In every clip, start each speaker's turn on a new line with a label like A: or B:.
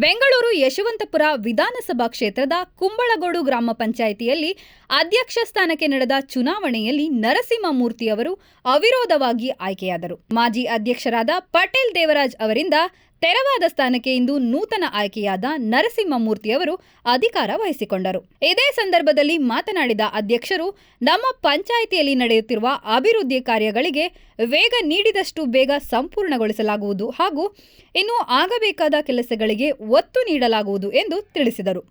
A: ಬೆಂಗಳೂರು ಯಶವಂತಪುರ ವಿಧಾನಸಭಾ ಕ್ಷೇತ್ರದ ಕುಂಬಳಗೋಡು ಗ್ರಾಮ ಪಂಚಾಯಿತಿಯಲ್ಲಿ ಅಧ್ಯಕ್ಷ ಸ್ಥಾನಕ್ಕೆ ನಡೆದ ಚುನಾವಣೆಯಲ್ಲಿ ನರಸಿಂಹಮೂರ್ತಿ ಅವರು ಅವಿರೋಧವಾಗಿ ಆಯ್ಕೆಯಾದರು. ಮಾಜಿ ಅಧ್ಯಕ್ಷರಾದ ಪಟೇಲ್ ದೇವರಾಜ್ ಅವರಿಂದ ತೆರವಾದ ಸ್ಥಾನಕ್ಕೆ ಇಂದು ನೂತನ ಆಯ್ಕೆಯಾದ ನರಸಿಂಹಮೂರ್ತಿ ಅವರು ಅಧಿಕಾರ ವಹಿಸಿಕೊಂಡರು. ಇದೇ ಸಂದರ್ಭದಲ್ಲಿ ಮಾತನಾಡಿದ ಅಧ್ಯಕ್ಷರು, ನಮ್ಮ ಪಂಚಾಯಿತಿಯಲ್ಲಿ ನಡೆಯುತ್ತಿರುವ ಅಭಿವೃದ್ಧಿ ಕಾರ್ಯಗಳಿಗೆ ವೇಗ ನೀಡಿದಷ್ಟು ಬೇಗ ಸಂಪೂರ್ಣಗೊಳಿಸಲಾಗುವುದು ಹಾಗೂ ಇನ್ನು ಆಗಬೇಕಾದ ಕೆಲಸಗಳಿಗೆ ಒತ್ತು ನೀಡಲಾಗುವುದು ಎಂದು ತಿಳಿಸಿದರು.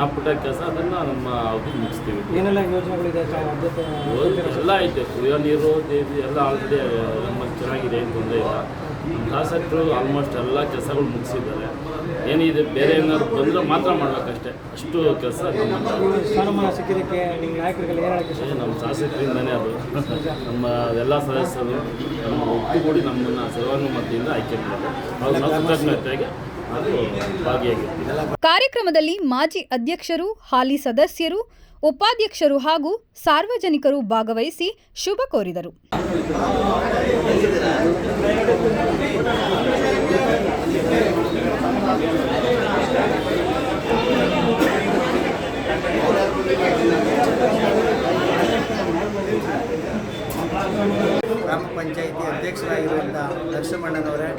B: ನಮ್ಮ ಅವಧಿ ಮುಗಿಸ್ತೀವಿ
C: ಏನೆಲ್ಲ ಯೋಜನೆಗಳಿದೆ?
B: ಎಲ್ಲ ಐತೆ. ಕುಡಿಯೋ ನೀರು ದೇವಿ ಎಲ್ಲ ಆಲ್ರೆಡಿ ನಮ್ಮಲ್ಲಿ ಚೆನ್ನಾಗಿದೆ ಏನು ತೊಂದರೆ ಇಲ್ಲ. ಶಾಸಕರು ಆಲ್ಮೋಸ್ಟ್ ಎಲ್ಲ ಕೆಲಸಗಳು ಮುಗಿಸಿದ್ದಾರೆ. ಏನಿದೆ ಬೇರೆ ಏನಾದ್ರು ಬಂದರೆ ಮಾತ್ರ ಮಾಡಬೇಕಷ್ಟೇ. ಅಷ್ಟು ಕೆಲಸ
C: ಸ್ಥಾನಮಾನ ಸಿಕ್ಕಿದ್ದಕ್ಕೆ ನಿಮ್ಮ
B: ಶಾಸಕರಿಂದನೇ ಅದು. ನಮ್ಮ ಎಲ್ಲ ಸದಸ್ಯರು ನಮ್ಮ ಒಟ್ಟುಗೂಡಿ ನಮ್ಮನ್ನು ಸರ್ವಾನುಮತಿಯಿಂದ ಆಯ್ಕೆ ಮಾಡಿದ್ದಾರೆ.
A: ಕಾರ್ಯಕ್ರಮದಲ್ಲಿ ಮಾಜಿ ಅಧ್ಯಕ್ಷರು ಹಾಲಿ ಸದಸ್ಯರು ಉಪಾಧ್ಯಕ್ಷರು ಹಾಗೂ ಸಾರ್ವಜನಿಕರು ಭಾಗವಹಿಸಿ ಶುಭ ಕೋರಿದರು.
D: ಗ್ರಾಮ ಪಂಚಾಯಿತಿ ಅಧ್ಯಕ್ಷರಾಗಿರುವಂಥ ನರಸಿಂಹಣ್ಣನವರೇ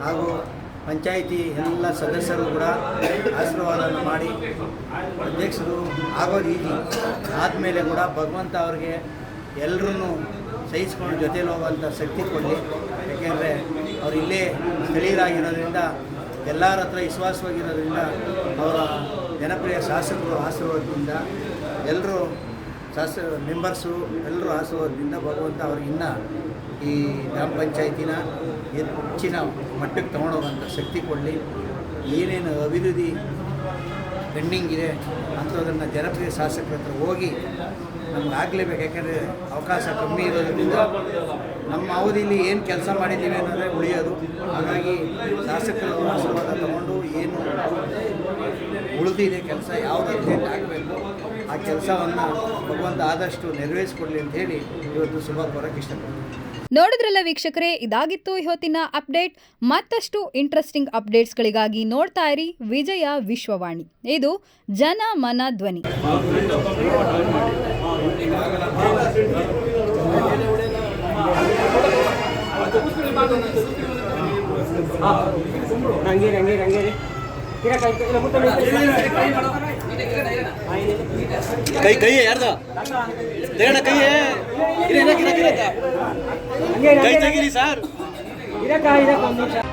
D: ಹಾಗೂ ಪಂಚಾಯಿತಿ ಎಲ್ಲ ಸದಸ್ಯರು ಕೂಡ ಆಶೀರ್ವಾದವನ್ನು ಮಾಡಿ ಅಧ್ಯಕ್ಷರು ಆಗೋದು ರೀತಿ ಆದಮೇಲೆ ಕೂಡ ಭಗವಂತ ಅವ್ರಿಗೆ ಎಲ್ಲರೂ ಸಹಿಸ್ಕೊಂಡು ಜೊತೆಲಿ ಹೋಗುವಂಥ ಶಕ್ತಿ ಕೊಡಲಿ ಯಾಕೆಂದರೆ ಅವರು ಇಲ್ಲೇ ಸ್ಥಳೀಯರಾಗಿರೋದ್ರಿಂದ, ಎಲ್ಲರ ಹತ್ರ ವಿಶ್ವಾಸವಾಗಿರೋದ್ರಿಂದ ಅವರ ಜನಪ್ರಿಯ ಶಾಸಕರು ಆಶೀರ್ವಾದದಿಂದ ಎಲ್ಲರೂ ಶಾಸ ಮೆಂಬರ್ಸು ಎಲ್ಲರೂ ಆಶೀರ್ವಾದದಿಂದ ಭಗವಂತ ಅವ್ರಿಗೆ ಇನ್ನೂ ಈ ಗ್ರಾಮ ಪಂಚಾಯತಿನ ಹೆಚ್ಚಿನ ಮಟ್ಟಕ್ಕೆ ತೊಗೊಂಡೋಗಂಥ ಶಕ್ತಿ ಕೊಡಲಿ. ಏನೇನು ಅಭಿವೃದ್ಧಿ ಪೆಂಡಿಂಗ್ ಇದೆ ಅಂಥದ್ದನ್ನು ಜನಪ್ರಿಯ ಶಾಸಕರ ಹತ್ರ ಹೋಗಿ ನಮ್ಗೆ ಆಗಲೇಬೇಕು. ಯಾಕೆಂದರೆ ಅವಕಾಶ ಕಮ್ಮಿ ಇರೋದ್ರಿಂದ ನಮ್ಮ ಅವಧಿಯಲ್ಲಿ ಏನು ಕೆಲಸ ಮಾಡಿದ್ದೀವಿ ಅನ್ನೋದೇ ಉಳಿಯೋದು. ಹಾಗಾಗಿ ಶಾಸಕರ ಆಶೀರ್ವಾದ ತಗೊಂಡು ಏನು ಉಳಿದಿದೆ ಕೆಲಸ ಯಾವುದು ಕೆಲಸವನ್ನು ಭಗವಂತ ಆದಷ್ಟು ನೆರವೇರಿಸಿಕೊಡ್ಲಿ ಅಂತ ಹೇಳಿ ಇವತ್ತು ಶುಭ ಕೋರಕ್ಕೆ ಇಷ್ಟಪಡ್ತೀನಿ
A: ನೋಡಿದ್ರಲ್ಲ ವೀಕ್ಷಕರೇ ಇದಾಗಿತ್ತು ಇವತ್ತಿನ ಅಪ್ಡೇಟ್ ಮತ್ತಷ್ಟು ಇಂಟ್ರೆಸ್ಟಿಂಗ್ ಅಪ್ಡೇಟ್ಸ್ಗಳಿಗಾಗಿ ನೋಡ್ತಾ ಇರಿ ವಿಜಯ ವಿಶ್ವವಾಣಿ ಇದು ಜನ ಮನ ಧ್ವನಿ
C: ಹಂಗೇರಿ ಹಂಗೇರಿ ಹಂಗೇರಿ ಕೈ ಕೈ
E: ಯಾರ್ದು? ತೆಗಣ ಕೈ
C: ಹಂಗೇರಿ,
E: ಕೈ
C: ಹಂಗೇರಿ.
E: ಸರ್.
C: ಇದಕ್ಕ ಇರಕ್ಕ ಒಂದು ನಿಮಿಷ.